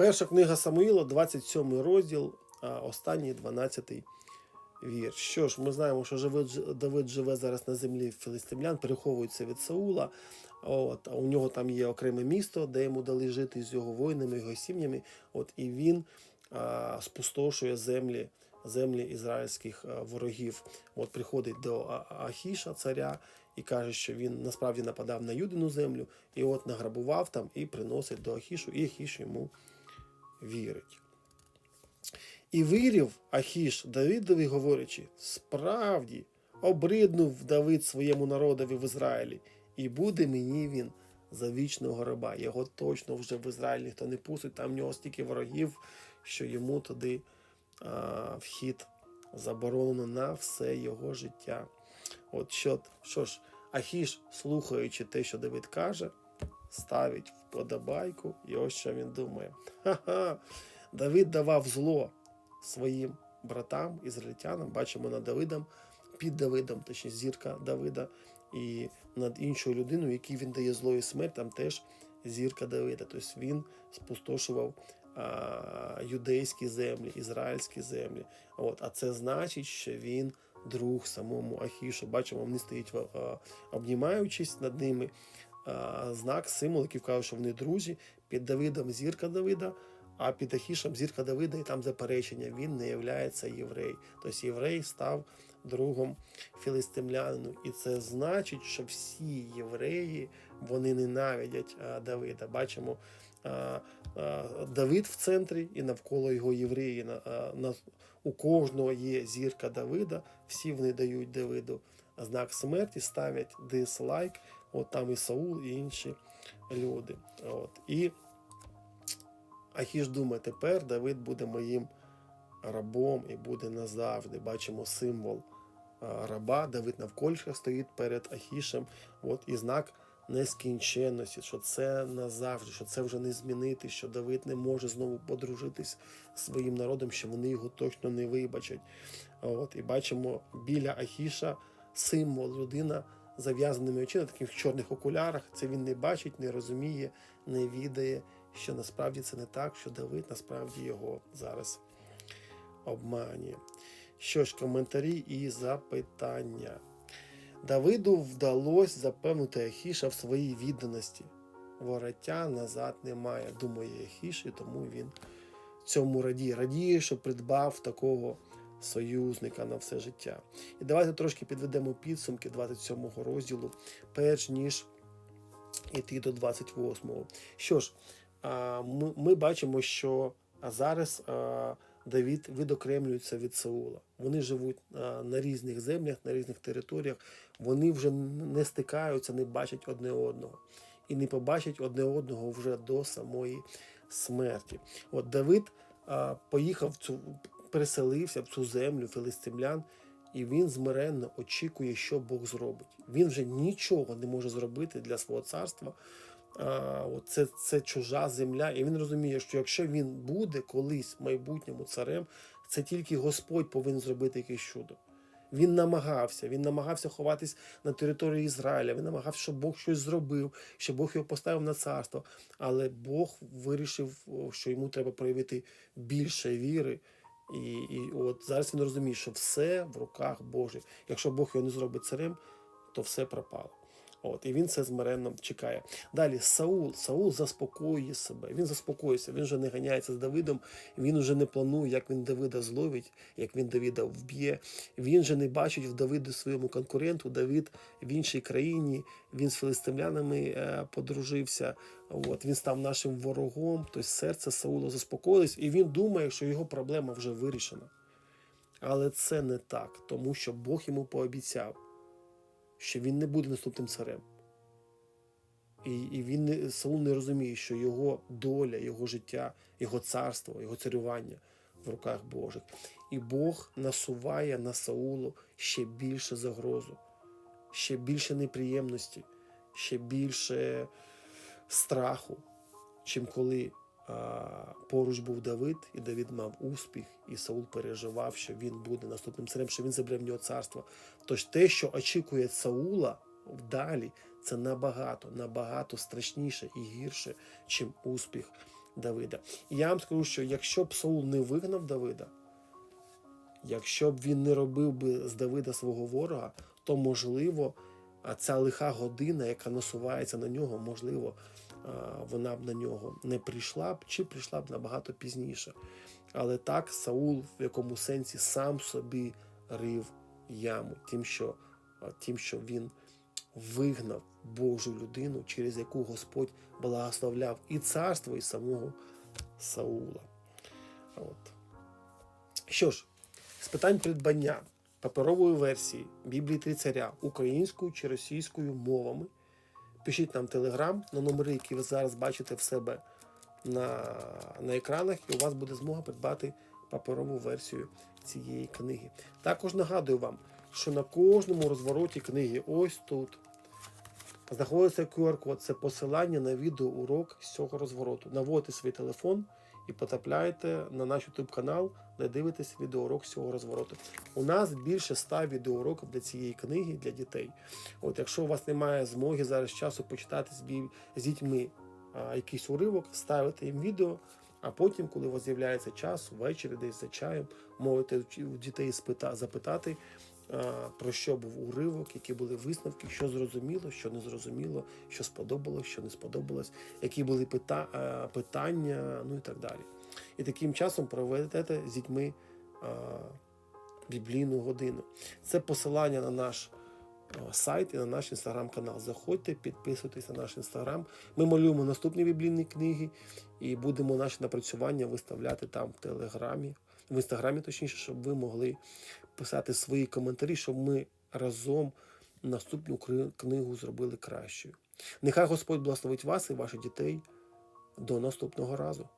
Перша книга Самуїла, 27 розділ, останній 12 вірш. Що ж, ми знаємо, що живе- Давид живе зараз на землі філістимлян, переховується від Саула. От, а у нього там є окреме місто, де йому дали жити з його воїнами, його сім'ями. От, і він а, спустошує землі, землі ізраїльських ворогів. От приходить до Ахіша, царя, і каже, що він насправді нападав на Юдину землю, і от награбував там і приносить до Ахішу, і Ахіш йому вірить. І вирів Ахіш Давидові, говорячи, справді обриднув Давид своєму народові в Ізраїлі, і буде мені він за вічного раба. Його точно вже в Ізраїль ніхто не пустить, там в нього стільки ворогів, що йому туди а, вхід заборонено на все його життя. От що, що ж, Ахіш, слухаючи те, що Давид каже, ставить вподобайку, і ось що він думає. Ха-ха, Давид давав зло своїм братам, ізраїльтянам. Бачимо над Давидом, під Давидом, точніше зірка Давида, і над іншою людиною, якій він дає зло і смерть, там теж зірка Давида. Тобто він спустошував а, юдейські землі, ізраїльські землі. От, а це значить, що він друг самому Ахішу. Бачимо, вони стоять обнімаючись над ними. А, знак, символ, який вказує, що вони друзі. Під Давидом зірка Давида, а під Ахішем зірка Давида, і там заперечення, він не являється єврей. Тобто єврей став другом філістимлянину. І це значить, що всі євреї вони ненавидять Давида. Бачимо а, Давид в центрі і навколо його євреї. У кожного є зірка Давида, всі вони дають Давиду знак смерті, ставлять дизлайк. От там і Саул, і інші люди. От. І Ахіш думає, тепер Давид буде моїм рабом і буде назавжди. Бачимо символ раба. Давид навколішках стоїть перед Ахішем. От і знак нескінченності, що це назавжди, що це вже не змінити, що Давид не може знову подружитись з своїм народом, що вони його точно не вибачать. От, і бачимо біля Ахіша символ людина зав'язаними очима, таких чорних окулярах. Це він не бачить, не розуміє, не відає, що насправді це не так, що Давид насправді його зараз обманює. Що ж, коментарі і запитання. Давиду вдалося запевнити Ахіша в своїй відданості. Вороття назад немає, думає Ахіш, і тому він цьому радіє. Радіє, що придбав такого союзника на все життя. І давайте трошки підведемо підсумки 27-го розділу, перш ніж йти до 28-го. Що ж, ми, бачимо, що зараз Давід відокремлюється від Саула. Вони живуть на різних землях, на різних територіях. Вони вже не стикаються, не бачать одне одного. І не побачать одне одного вже до самої смерті. От Давид а, поїхав цю, переселився в цю землю филистимлян, і він змиренно очікує, що Бог зробить. Він вже нічого не може зробити для свого царства. Це, це чужа земля, і він розуміє, що якщо він буде колись майбутньому царем, це тільки Господь повинен зробити якесь чудо. Він намагався, він намагався ховатись на території Ізраїля. Він намагався, щоб Бог щось зробив, щоб Бог його поставив на царство. Але Бог вирішив, що йому треба проявити більше віри. І, і от зараз він розуміє, що все в руках Божих. Якщо Бог його не зробить царем, то все пропало. От, і він це змиренно чекає. Далі Саул. Саул заспокоює себе. Він заспокоїться, він вже не ганяється з Давидом, він вже не планує, як він Давида зловить, як він Давида вб'є. Він же не бачить в Давиду своєму конкуренту. Давид в іншій країні, він з филистимлянами е, подружився. От, він став нашим ворогом. Тобто серце Саула заспокоїлось, і він думає, що його проблема вже вирішена. Але це не так, тому що Бог йому пообіцяв що він не буде наступним царем. І і він Саул не розуміє, що його доля, його життя, його царство, його царювання в руках Божих. І Бог насуває на Саулу ще більше загрозу, ще більше неприємності, ще більше страху, чим коли поруч був Давид, і Давид мав успіх, і Саул переживав, що він буде наступним царем, що він забере в нього царство. Тож те, що очікує Саула вдалі, це набагато, набагато страшніше і гірше, чим успіх Давида. І я вам скажу, що якщо б Саул не вигнав Давида, якщо б він не робив би з Давида свого ворога, то можливо, ця лиха година, яка насувається на нього, можливо, вона б на нього не прийшла б чи прийшла б набагато пізніше. Але так Саул в якому сенсі сам собі рив яму, тим, що, тим, що він вигнав Божу людину, через яку Господь благословляв і царство, і самого Саула. От. Що ж, з питань придбання паперової версії Біблії Три царя українською чи російською мовами. Пишіть нам телеграм на номери, які ви зараз бачите в себе на, на екранах, і у вас буде змога придбати паперову версію цієї книги. Також нагадую вам, що на кожному розвороті книги, ось тут, знаходиться QR-код. Це посилання на відеоурок з цього розвороту. Наводьте свій телефон і потрапляєте на наш YouTube канал, де дивитесь відеоурок з цього розвороту. У нас більше 100 відеоуроків для цієї книги для дітей. От якщо у вас немає змоги зараз часу почитати з, дітьми якийсь уривок, ставите їм відео. А потім, коли у вас з'являється час, ввечері десь за чаєм, можете у дітей спита, запитати, про що був уривок, які були висновки, що зрозуміло, що не зрозуміло, що сподобалось, що не сподобалось, які були пита, питання, ну і так далі. І таким часом проведете з дітьми а, біблійну годину. Це посилання на наш сайт і на наш інстаграм-канал. Заходьте, підписуйтесь на наш інстаграм. Ми малюємо наступні біблійні книги і будемо наші напрацювання виставляти там в телеграмі, в інстаграмі, точніше, щоб ви могли писати свої коментарі, щоб ми разом наступну книгу зробили кращою. Нехай Господь благословить вас і ваших дітей. До наступного разу.